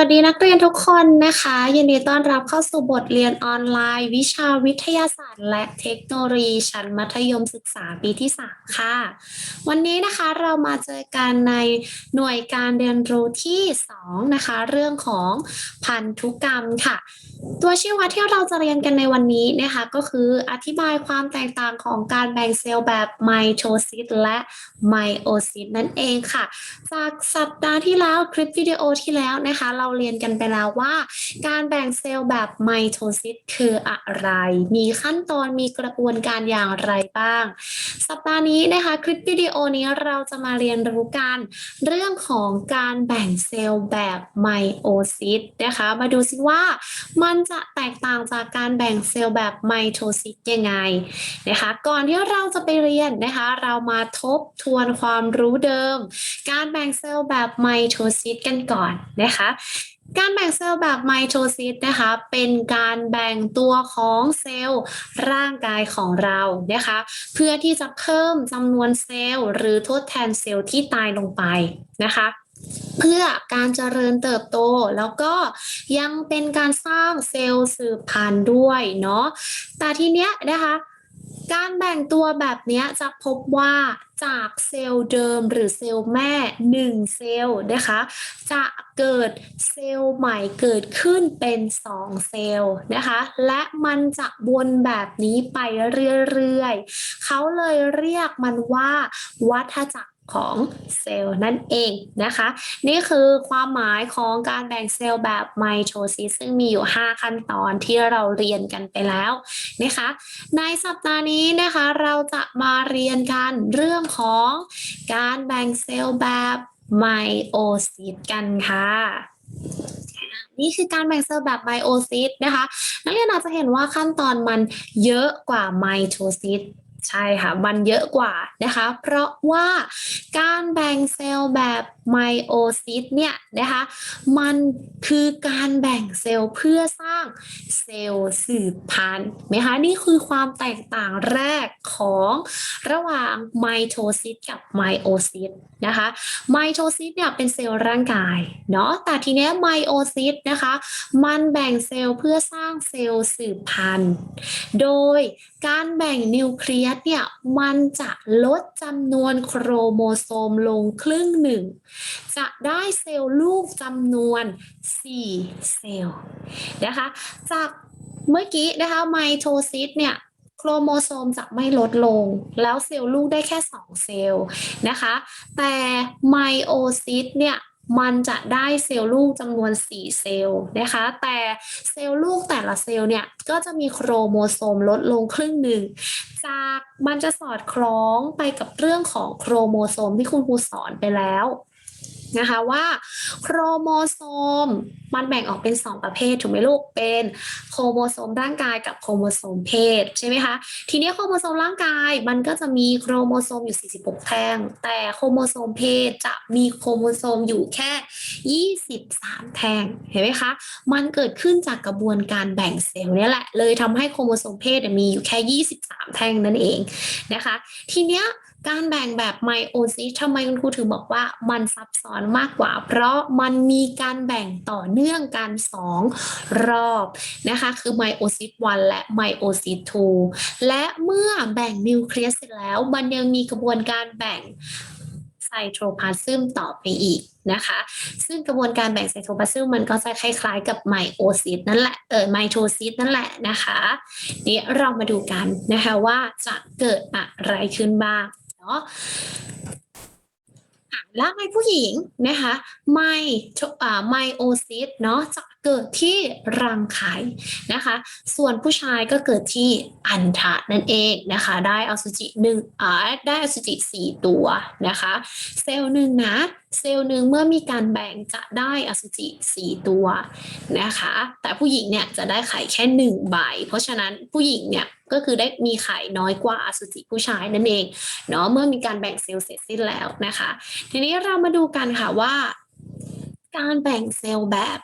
วัสดีนักเรียนทุกคนนะคะยินดีต้อนรับเข้าสู่บทเรียนออนไลน์ วิชาวิทยาศาสตร์ และเทคโนโลยีชั้นมัธยมศึกษาปีที่ 3 ค่ะ วันนี้นะคะเรามาเจอกันในหน่วยการเรียนรู้ที่ 2 นะคะ เรื่องของพันธุกรรมค่ะ ตัวชี้วัดที่เราจะเรียนกันในวันนี้นะคะ ก็คืออธิบายความแตกต่างของการแบ่งเซลล์แบบไมโทซิสและไมโอซิสนั่นเองค่ะ จากสัปดาห์ที่แล้วคลิปวิดีโอที่แล้วนะคะเราเรียนกันไปแล้วว่า การแบ่งเซลล์แบบไมโทซิสคืออะไร มีขั้นตอนมีกระบวนการอย่างไรบ้าง สัปดาห์นี้นะคะ คลิปวิดีโอนี้เราจะมาเรียนรู้กันเรื่องของการแบ่งเซลล์แบบไมโอซิสนะคะ มาดูซิว่ามันจะแตกต่างจากการแบ่งเซลล์แบบไมโทซิสยังไงนะคะ ก่อนที่เราจะไปเรียนนะคะ เรามาทบทวนความรู้เดิม การแบ่งเซลล์แบบไมโทซิสกันก่อนนะคะ การแบ่งเซลล์แบบไมโทซิสนะคะ เป็นการแบ่งตัวของเซลล์ร่างกายของเรานะคะ เพื่อที่จะเพิ่มจำนวนเซลล์ หรือทดแทนเซลล์ที่ตายลงไปนะคะเพื่อการเจริญเติบโตแล้วก็ยังเป็นการสร้างเซลล์สืบพันธุ์ด้วยเนาะแต่ทีเนี้ยนะคะ การแบ่งตัวแบบนี้จะพบว่าจากเซลล์เดิมหรือเซลล์แม่ 1 เซลล์นะคะ จะเกิดเซลล์ใหม่เกิดขึ้นเป็น 2 เซลล์นะคะ และมันจะวนแบบนี้ไปเรื่อยๆ เขาเลยเรียกมันว่าวัฏจักร ของเซลล์นั่นเองนะคะ นี่คือความหมายของการแบ่งเซลล์แบบไมโทซิสซึ่งมีอยู่ 5 ขั้นตอนที่เราเรียนกันไปแล้วนะคะ ในสัปดาห์นี้นะคะเราจะมาเรียนกันเรื่องของการแบ่งเซลล์แบบไมโอซิสกันค่ะนี่คือการแบ่งเซลล์แบบไมโอซิสนะคะ นักเรียนอาจจะเห็นว่าขั้นตอนมันเยอะกว่าไมโทซิส ใช่ค่ะ มันเยอะกว่านะคะ เพราะว่าการแบ่งเซลล์แบบไมโอซิสเนี่ยนะคะ มันคือการแบ่งเซลล์เพื่อสร้างเซลล์สืบพันธุ์ไหมคะนี่คือความแตกต่างแรกของระหว่างไมโทซิสกับไมโอซิสนะคะไมโทซิสเนี่ยเป็นเซลล์ร่างกายเนาะแต่ทีเนี้ยไมโอซิสนะคะมันแบ่งเซลล์เพื่อสร้างเซลล์สืบพันธุ์ โดยการแบ่งนิวเคลียสเนี่ยมันจะลดจำนวนโครโมโซมลงครึ่งหนึ่ง จะได้เซลล์ลูกจำนวน 4 เซลล์นะคะ จากเมื่อกี้นะคะไมโทซิสเนี่ยโครโมโซมจะไม่ลดลง แล้วเซลล์ลูกได้แค่ 2 เซลล์นะคะ แต่ไมโอซิสเนี่ย มันจะได้เซลล์ลูกจำนวน 4 เซลล์นะคะ แต่เซลล์ลูกแต่ละเซลล์เนี่ยก็จะมีโครโมโซมลดลงครึ่งหนึ่ง จากมันจะสอดคล้องไปกับเรื่องของโครโมโซมที่คุณครูสอนไปแล้ว นะคะว่าโครโมโซมมันแบ่งออกเป็น 2 ประเภทถูกไหมลูกเป็นโครโมโซมร่างกายกับโครโมโซมเพศใช่ไหมคะทีนี้โครโมโซมร่างกายมันก็จะมีโครโมโซมอยู่ 46 แท่ง แต่โครโมโซมเพศจะมีโครโมโซมอยู่แค่ 23 แท่งเห็นไหมคะมันเกิดขึ้นจากกระบวนการแบ่งเซลล์นี่แหละเลยทำให้โครโมโซมเพศมีอยู่แค่ 23 แท่งนั่นเองนะคะ ทีเนี้ยการแบ่งแบบไมโอซิสทำไมคุณครูถึงบอกว่ามันซับซ้อนมากกว่า เพราะมันมีการแบ่งต่อเนื่องกัน2รอบนะคะคือไมโอซิส1และไมโอซิส2และเมื่อแบ่งนิวเคลียสเสร็จแล้ว มันยังมีกระบวนการแบ่งไซโทพลาซึมต่อไปอีกนะคะ ซึ่งกระบวนการแบ่งไซโทพลาซึมมันก็จะคล้ายๆกับไมโอซิสนั่นแหละเออไมโทซิสนั่นแหละนะคะ นี่เรามาดูกันนะคะว่าจะเกิดอะไรขึ้นบ้าง เนาะ อะแล้วในผู้หญิงนะคะไมอ่าไมโอซิสเนาะจะเกิดที่รังไข่นะคะ ส่วนผู้ชายก็เกิดที่อันทะนั่นเองนะคะ ได้อสุจิหนึ่งอ่าได้อสุจิสี่ตัวนะคะ เซลล์หนึ่งนะ เซลล์หนึ่งเมื่อมีการแบ่งจะได้อสุจิสี่ตัวนะคะ แต่ผู้หญิงเนี่ยจะได้ไข่แค่หนึ่งใบ เพราะฉะนั้นผู้หญิงเนี่ยก็คือได้มีไข่น้อยกว่าอสุจิผู้ชายนั่นเองเนาะเมื่อมีการแบ่งเซลล์เสร็จสิ้นแล้วนะคะทีนี้เรามาดูกันค่ะว่า การแบ่งเซลล์แบบ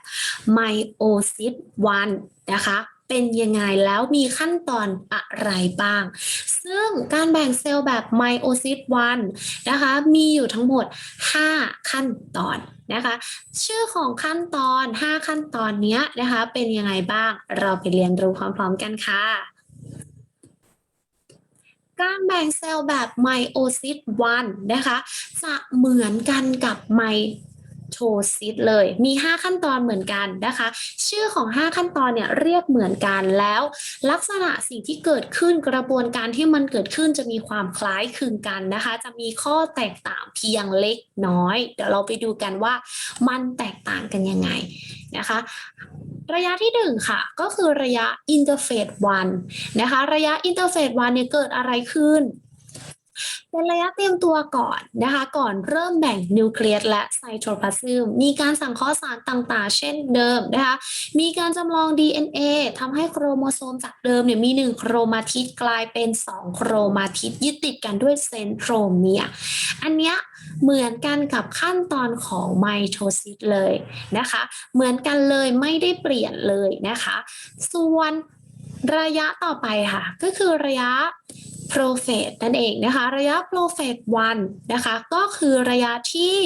ไมโอซิส1นะคะเป็นยังไงแล้วมีขั้นตอนอะไรบ้าง ซึ่งการแบ่งเซลล์แบบไมโอซิส1นะคะ มีอยู่ทั้งหมด 5 ขั้นตอนนะคะ ชื่อของขั้นตอน 5 ขั้นตอนนี้นะคะ เป็นยังไงบ้าง เราไปเรียนรู้พร้อมๆกันค่ะ การแบ่งเซลล์แบบไมโอซิส1นะคะ จะเหมือนกันกับไมโทซิสเลย มี 5 ขั้นตอนเหมือนกันนะคะ ชื่อของ 5 ขั้นตอนเนี่ยเรียกเหมือนกันแล้ว ลักษณะสิ่งที่เกิดขึ้นกระบวนการที่มันเกิดขึ้นจะมีความคล้ายคลึงกันนะคะ จะมีข้อแตกต่างเพียงเล็กน้อย เดี๋ยวเราไปดูกันว่ามันแตกต่างกันยังไงนะคะ ระยะที่ 1 ค่ะ ก็คือระยะอินเตอร์เฟส1นะคะ ระยะอินเตอร์เฟส1เนี่ยเกิดอะไรขึ้น เป็นระยะเตรียมตัวก่อนนะคะ ก่อนเริ่มแบ่งนิวเคลียสและไซโทพลาซึมมีการสังเคราะห์สารต่างๆ เช่นเดิมนะคะ มีการจำลอง DNA ทำให้โครโมโซมจากเดิมเนี่ยมี 1 โครมาทิดกลายเป็น 2 โครมาทิดยึดติดกันด้วยเซนโทรเมีย อันเนี้ยเหมือนกันกับขั้นตอนของไมโทซิสเลยนะคะ เหมือนกันเลยไม่ได้เปลี่ยนเลยนะคะ ส่วน ระยะต่อไปค่ะ ก็คือระยะโปรเฟสนั่นเองนะคะ ระยะโปรเฟส1นะคะ ก็คือระยะที่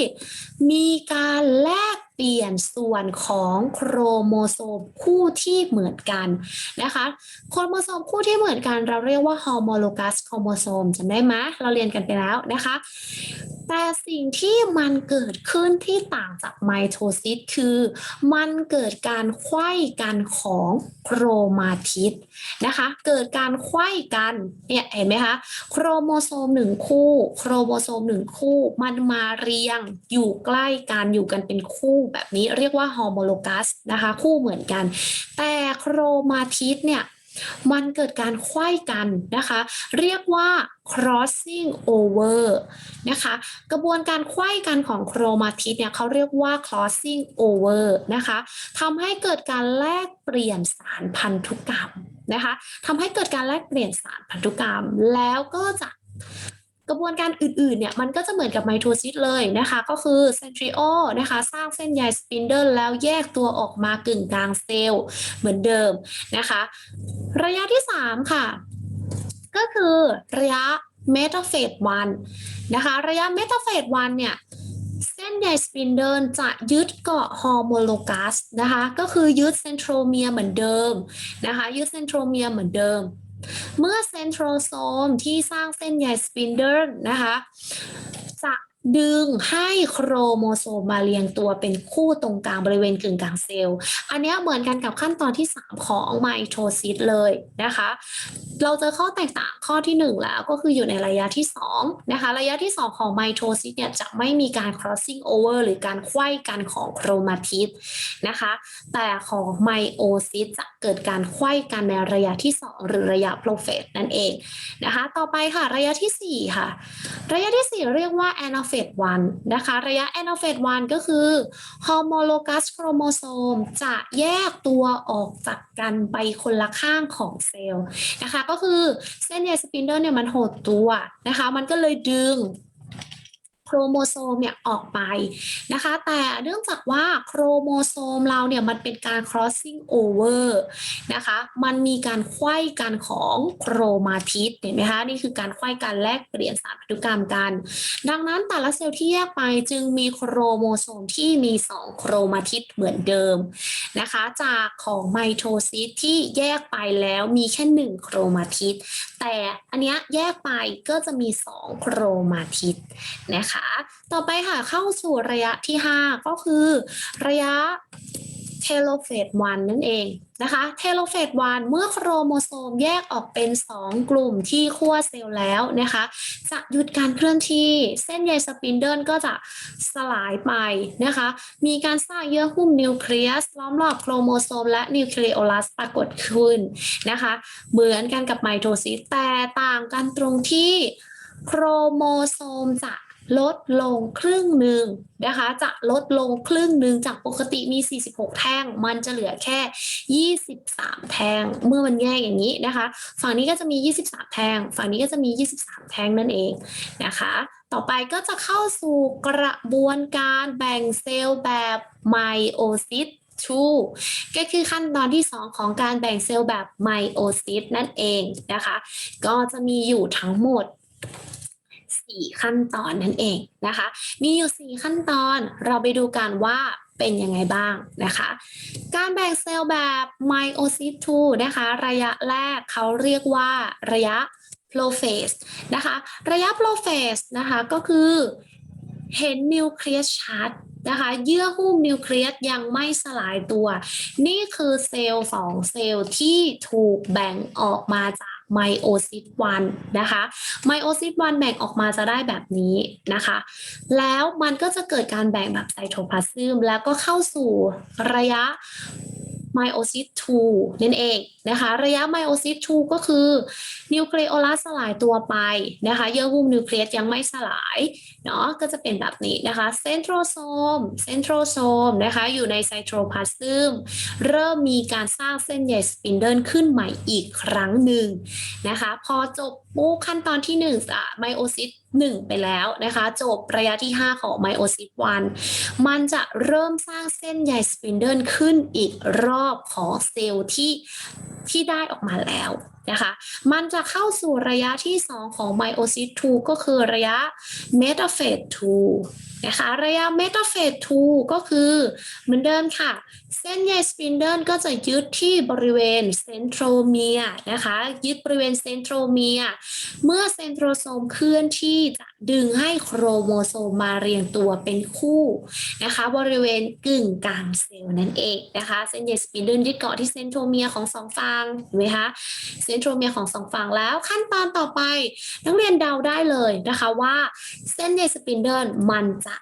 มีการแลกเปลี่ยนส่วนของโครโมโซมคู่ที่เหมือนกันนะคะ โครโมโซมคู่ที่เหมือนกัน เราเรียกว่าฮอร์โมโลกัสโครโมโซมจำได้ไหมเราเรียนกันไปแล้วนะคะ แต่สิ่งที่มันเกิดขึ้นที่ต่างจากไมโทซิสคือ มันเกิดการไขว้กันของโครมาทิดนะคะ เกิดการไขว้กันเนี่ยเห็นไหมคะโครโมโซมหนึ่งคู่ โครโมโซมหนึ่งคู่ มันมาเรียงอยู่ใกล้กันอยู่กันเป็นคู่แบบนี้เรียกว่าฮอร์โมโลกัสนะคะ คู่เหมือนกัน แต่โครมาทิดเนี่ย มันเกิดการไขว้กันนะคะ เรียกว่า crossing over นะคะ กระบวนการไขว้กันของโครมาทิดเนี่ยเขาเรียกว่า crossing over นะคะทำให้เกิดการแลกเปลี่ยนสารพันธุกรรมนะคะทำให้เกิดการแลกเปลี่ยนสารพันธุกรรมแล้วก็จะ กระบวนการอื่นๆเนี่ยมันก็จะเหมือนกับไมโทซิสเลยนะคะ ก็คือเซนทริโอนะคะสร้างเส้นใยสปินเดิลแล้วแยกตัวออกมากึ่งกลางเซลล์เหมือนเดิมนะคะ ระยะที่ 3 ค่ะ ก็คือระยะเมตาเฟสวันนะคะ ระยะเมตาเฟสวันเนี่ยเส้นใยสปินเดิลจะยึดเกาะฮอร์โมโลกัสนะคะ ก็คือยึดเซนโทรเมียเหมือนเดิมนะคะยึดเซนโทรเมียเหมือนเดิม เมื่อเซนโทรโซมที่สร้างเส้นใยสปินเดิลนะคะจะ ดึงให้โครโมโซมมาเรียงตัวเป็นคู่ตรงกลางบริเวณกึ่งกลางเซลล์ อันนี้เหมือนกันกับขั้นตอนที่ 3 ของไมโทซิสเลยนะคะ เราเจอข้อแตกต่างข้อที่ 1 แล้วก็คืออยู่ในระยะที่2นะคะ ระยะที่ 2 ของไมโทซิสเนี่ยจะไม่มีการ crossing over หรือการไขว้กันของโครมาทิดนะคะ แต่ของไมโอซิสจะเกิดการไขว้กันในระยะที่ 2 หรือระยะโปรเฟสนั่นเองนะคะ ต่อไปค่ะระยะทีสี่4ค่ะ ระยะที่ 4 เรียกว่า anaphase 1 นะคะ ระยะ anaphase 1 ก็คือ homologous chromosome จะแยกตัวออกจากกันไปคนละข้างของเซลล์นะคะ ก็คือเส้นใยสปินเดิลเนี่ยมันหดตัวนะคะ มันก็เลยดึง โครโมโซมเนี่ยออกไปนะคะ แต่เนื่องจากว่าโครโมโซมเราเนี่ยมันเป็นการ crossing over นะคะ มันมีการไขว้กันของโครมาทิดเห็นไหมคะ นี่คือการไขว้กันแลกเปลี่ยนสารพันธุกรรมกัน ดังนั้นแต่ละเซลล์ที่แยกไปจึงมีโครโมโซมที่มี 2 โครมาทิดเหมือนเดิม นะคะ จากของไมโทซิสที่แยกไปแล้วมีแค่1โครมาทิดแต่อันเนี้ยแยกไปก็จะมี2โครมาทิดนะคะ ต่อไปค่ะเข้าสู่ระยะที่ 5 ก็คือระยะเทโลเฟส1นั่นเอง นะคะเทโลเฟส1เมื่อโครโมโซมแยกออกเป็น 2 กลุ่มที่ขั้วเซลล์แล้วนะคะ จะหยุดการเคลื่อนที่เส้นใยสปินเดิลก็จะสลายไปนะคะ มีการสร้างเยื่อหุ้มนิวเคลียสล้อมรอบโครโมโซมและนิวเคลียโอลัสปรากฏขึ้นนะคะ เหมือนกันกับไมโทซิสแต่ต่างกันตรงที่โครโมโซมจะ ลดลงครึ่งหนึ่งนะคะ จะลดลงครึ่งหนึ่งจากปกติมี 46 แท่ง มันจะเหลือแค่ 23 แท่ง เมื่อมันแยกอย่างนี้นะคะ ฝั่งนี้ก็จะมี 23 แท่ง ฝั่งนี้ก็จะมี 23 แท่งนั่นเองนะคะ ต่อไปก็จะเข้าสู่กระบวนการแบ่งเซลล์แบบไมโอซิส2ก็คือขั้นตอนที่ 2 ของการแบ่งเซลล์แบบไมโอซิสนั่นเองนะคะ ก็จะมีอยู่ทั้งหมด 4 ขั้นตอนนั่นเองนะคะ มีอยู่ 4 ขั้นตอนเราไปดูกันว่าเป็นยังไงบ้างนะคะ การแบ่งเซลล์แบบ meiosis 2 นะคะ ระยะแรกเขาเรียกว่าระยะ prophase นะคะ ระยะ prophase นะคะก็คือเห็นนิวเคลียสชัดนะคะเยื่อหุ้มนิวเคลียสยังไม่สลายตัว นี่คือเซลล์สองเซลล์ที่ถูกแบ่งออกมาจาก ไมโอซิส1นะคะไมโอซิส1แบ่งออกมาจะได้แบบนี้นะคะ แล้วมันก็จะเกิดการแบ่งแบบไซโทพลาซึมแล้วก็เข้าสู่ระยะ ไมโอซิส2นั่นเองนะคะระยะไมโอซิส2ก็คือนิวเคลียอลัสสลายตัวไปนะคะเยื่อหุ้มนิวเคลียสยังไม่สลายเนาะก็จะเป็นแบบนี้นะคะเซนโทรโซมเซนโทรโซมนะคะอยู่ในไซโทรพลาสซึมเริ่มมีการสร้างเส้นใยสปินเดิลขึ้นใหม่อีกครั้งหนึ่งนะคะพอจบ ปุ๊บขั้นตอนที่1อะไมโอซิส1ไปแล้วนะคะ จบระยะที่ 5 ของไมโอซิส1มันจะเริ่มสร้างเส้นใยสปินเดิลขึ้นอีกรอบของเซลล์ที่ที่ได้ออกมาแล้ว นะคะ มันจะเข้าสู่ระยะที่ 2 ของไมโอซิส2ก็คือระยะเมตาเฟส2นะคะระยะเมตาเฟส2ก็คือเหมือนเดิมค่ะ เส้นใยสปินเดิลก็จะยึดที่บริเวณเซนโทรเมียนะคะยึดบริเวณเซนโทรเมีย เมื่อเซนโทรโซมเคลื่อนที่จะดึงให้โครโมโซมมาเรียงตัวเป็นคู่นะคะบริเวณกึ่งกลางเซลล์นั่นเองนะคะเส้นใยสปินเดิลยึดเกาะที่เซนโทรเมียของสองฝั่งเห็นไหมคะเซนโทรเมียของสองฝั่งแล้ว ขั้นตอนต่อไป นักเรียนเดาได้เลยนะคะว่าเส้นใยสปินเดิลมันจะ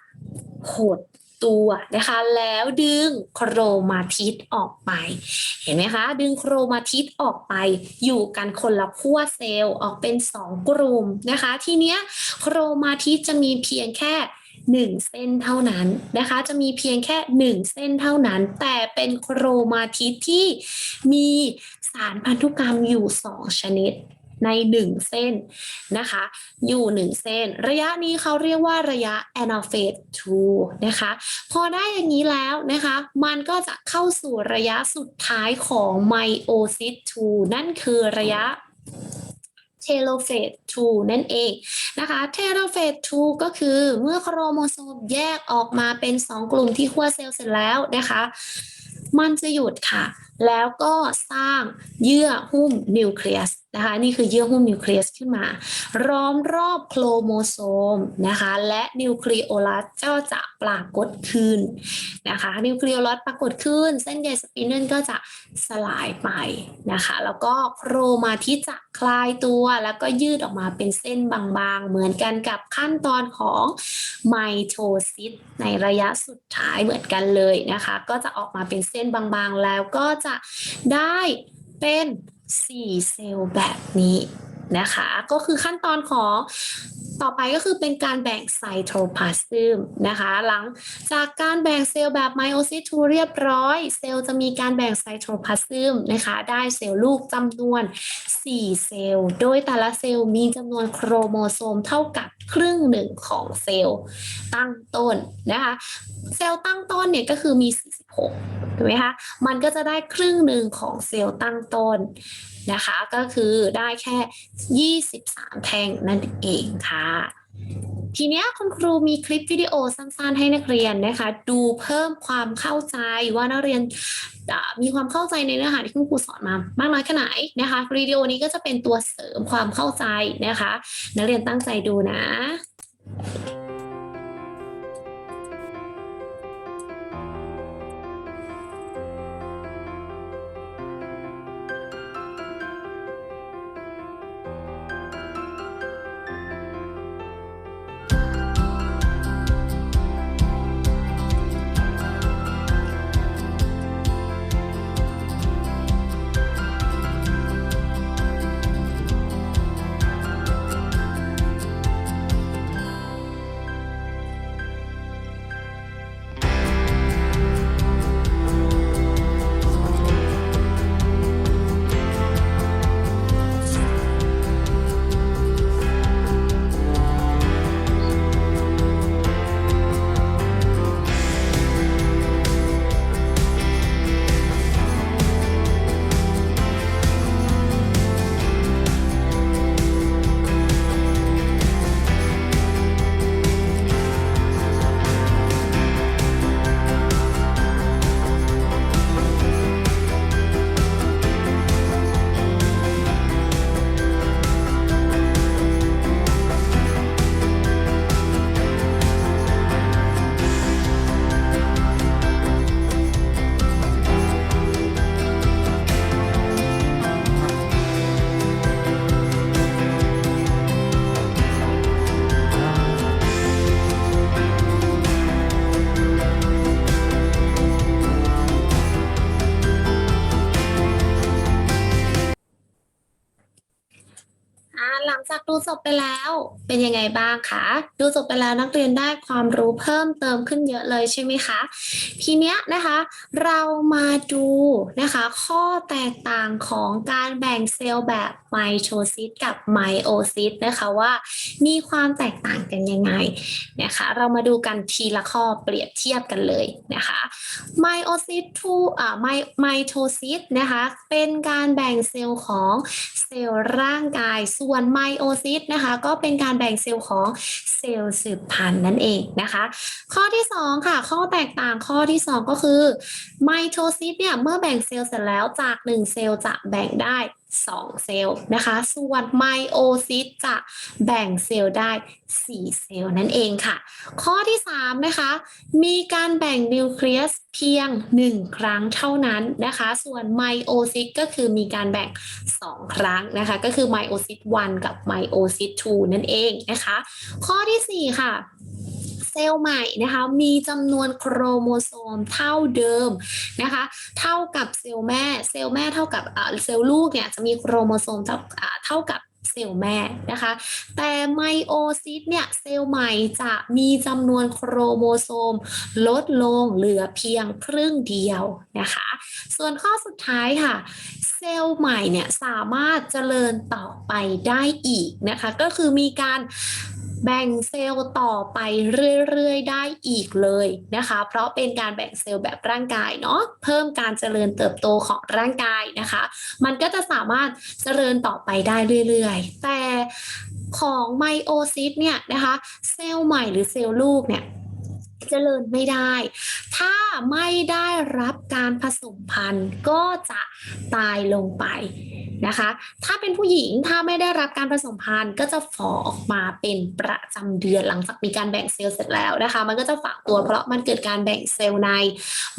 หดตัวนะคะแล้วดึงโครมาทิสออกไป เห็นไหมคะ ดึงโครมาทิสออกไป อยู่กันคนละขั้วเซลล์ออกเป็น 2 กลุ่มนะคะ ทีเนี้ยโครมาทิสจะมีเพียงแค่ 1 เส้นเท่านั้นนะคะ จะมีเพียงแค่ 1 เส้นเท่านั้น แต่เป็นโครมาทิสที่มีสารพันธุกรรมอยู่ 2 ชนิดใน 1 เส้นนะคะ อยู่ 1 เส้น ระยะนี้เขาเรียกว่าระยะ anaphase 2 นะคะ พอได้อย่างนี้แล้วนะคะ มันก็จะเข้าสู่ระยะสุดท้ายของ meiosis 2 นั่นคือระยะ เทโลเฟส2นั่นเองนะคะเทโลเฟส2ก็คือเมื่อโครโมโซมแยกออกมาเป็น 2 กลุ่มที่ขั้วเซลล์เสร็จแล้วนะคะมันจะหยุดค่ะ แล้วก็สร้างเยื่อหุ้มนิวเคลียส นะคะนี่คือเยื่อหุ้มนิวเคลียสขึ้นมาล้อมรอบโครโมโซมนะคะและนิวเคลีโอลัสก็จะปรากฏขึ้นนะคะนิวเคลีโอลัสปรากฏขึ้น เส้นใยสปินเดิลก็จะสลายไปนะคะแล้วก็โครมาที่จะคลายตัวแล้วก็ยืดออกมาเป็นเส้นบางๆ เหมือนกันกับขั้นตอนของไมโทซิสในระยะสุดท้ายเหมือนกันเลยนะคะก็จะออกมาเป็นเส้นบางๆ แล้วก็จะได้เป็น 4 เซลล์แบบนี้นะคะ ก็คือขั้นตอนของ ต่อไปก็คือเป็นการแบ่งไซโทพลาสซึมนะคะ หลังจากการแบ่งเซลล์แบบไมโอซิส2เรียบร้อย เซลล์จะมีการแบ่งไซโทพลาสซึมนะคะ ได้เซลล์ลูกจำนวน 4 เซลล์ โดยแต่ละเซลล์มีจำนวนโครโมโซมเท่ากับครึ่งหนึ่งของเซลล์ตั้งต้นนะคะ เซลล์ตั้งต้นเนี่ยก็คือมี 46ถูกไหมคะ มันก็จะได้ครึ่งหนึ่งของเซลล์ตั้งต้น นะคะ ก็คือได้แค่ 23 แท่งนั่นเองค่ะ ทีนี้คุณครูมีคลิปวิดีโอสั้นๆ ให้นักเรียนนะคะ ดูเพิ่มความเข้าใจว่านักเรียนมีความเข้าใจในเนื้อหาที่คุณครูสอนมามากน้อยแค่ไหนนะคะวิดีโอนี้ก็จะเป็นตัวเสริมความเข้าใจนะคะ นักเรียนตั้งใจดูนะ ไปแล้วเป็นยังไงบ้างคะดูจบไปแล้วนักเรียนได้ความรู้เพิ่มเติมขึ้นเยอะเลยใช่ไหมคะทีเนี้ยนะคะ เรามาดูนะคะ ข้อแตกต่างของการแบ่งเซลล์แบบไมโทซิสกับไมโอซิสนะคะว่ามีความแตกต่างกันยังไงนะคะ เรามาดูกันทีละข้อเปรียบเทียบกันเลยนะคะไมโอซิสทูอ่าไมไมโทซิสนะคะเป็นการแบ่งเซลล์ของเซลล์ร่างกายส่วนไมโอซิสนะคะ ก็เป็นการแบ่งเซลล์ของเซลล์สืบพันธุ์นั่นเองนะคะ ข้อที่ 2 ค่ะ ข้อแตกต่างข้อที่ 2 ก็คือไมโทซิสเนี่ยเมื่อแบ่งเซลล์เสร็จแล้วจาก 1 เซลล์จะแบ่งได้ 2 เซลล์นะคะ ส่วนไมโอซิสจะแบ่งเซลล์ได้ 4 เซลล์นั่นเองค่ะ ข้อที่ 3 นะคะ มีการแบ่งนิวเคลียสเพียง 1 ครั้งเท่านั้นนะคะ ส่วนไมโอซิสก็คือมีการแบ่ง 2 ครั้งนะคะ ก็คือไมโอซิส1กับไมโอซิส2นั่นเองนะคะ ข้อทีสี่4 ค่ะ เซลล์ใหม่นะคะ มีจำนวนโครโมโซมเท่าเดิมนะคะ เท่ากับเซลล์แม่ เซลล์แม่เท่ากับเซลล์ลูกเนี่ยจะมีโครโมโซมเท่าเท่ากับเซลล์แม่นะคะ แต่ไมโอซิสเนี่ยเซลล์ใหม่จะมีจำนวนโครโมโซม ลดลงเหลือเพียงครึ่งเดียวนะคะ ส่วนข้อสุดท้ายค่ะ เซลล์ใหม่เนี่ยสามารถเจริญต่อไปได้อีกนะคะ ก็คือมีการ แบ่งเซลล์ต่อไปเรื่อยๆ ได้อีกเลยนะคะ เพราะเป็นการแบ่งเซลล์แบบร่างกายเนาะเพิ่มการเจริญเติบโตของร่างกายนะคะ มันก็จะสามารถเจริญต่อไปได้เรื่อยๆ แต่ของไมโอซิสเนี่ยนะคะเซลล์ใหม่หรือเซลล์ลูกเนี่ยเจริญไม่ได้ ถ้าไม่ได้รับการผสมพันธุ์ก็จะตายลงไป นะคะ ถ้าเป็นผู้หญิงถ้าไม่ได้รับการผสมพันธุ์ก็จะฝ่อออกมาเป็นประจำเดือนหลังจากมีการแบ่งเซลล์เสร็จแล้วนะคะ มันก็จะฝังตัวเพราะมันเกิดการแบ่งเซลล์ใน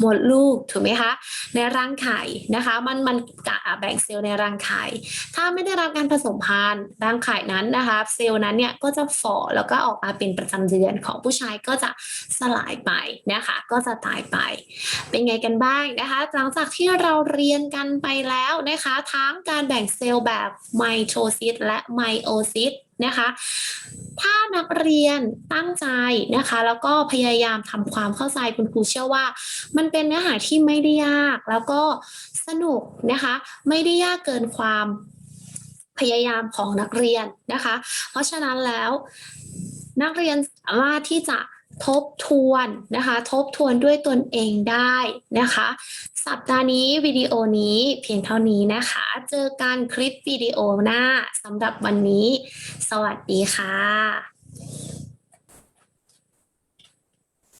มดลูกถูกไหมคะในรังไข่นะคะ มันมันกะแบ่งเซลล์ในรังไข่ถ้าไม่ได้รับการผสมพันธุ์รังไข่นั้นนะคะ เซลล์นั้นเนี่ยก็จะฝ่อแล้วก็ออกมาเป็นประจำเดือนของผู้ชายก็จะสลายไปนะคะ ก็จะตายไป เป็นไงกันบ้างนะคะ หลังจากที่เราเรียนกันไปแล้วนะคะ ทั้งการแบ่งเซลล์แบบไมโทซิสและไมโอซิสนะคะ ถ้านักเรียนตั้งใจนะคะ แล้วก็พยายามทำความเข้าใจคุณครูเชื่อว่า มันเป็นเนื้อหาที่ไม่ได้ยากแล้วก็สนุกนะคะ ไม่ได้ยากเกินความพยายามของนักเรียนนะคะ เพราะฉะนั้นแล้วนักเรียนสามารถที่จะ ทบทวนนะคะ ทบทวนด้วยตนเองได้นะคะ สัปดาห์นี้วิดีโอนี้เพียงเท่านี้นะคะ เจอกันคลิปวิดีโอหน้าสำหรับวันนี้ สวัสดีค่ะ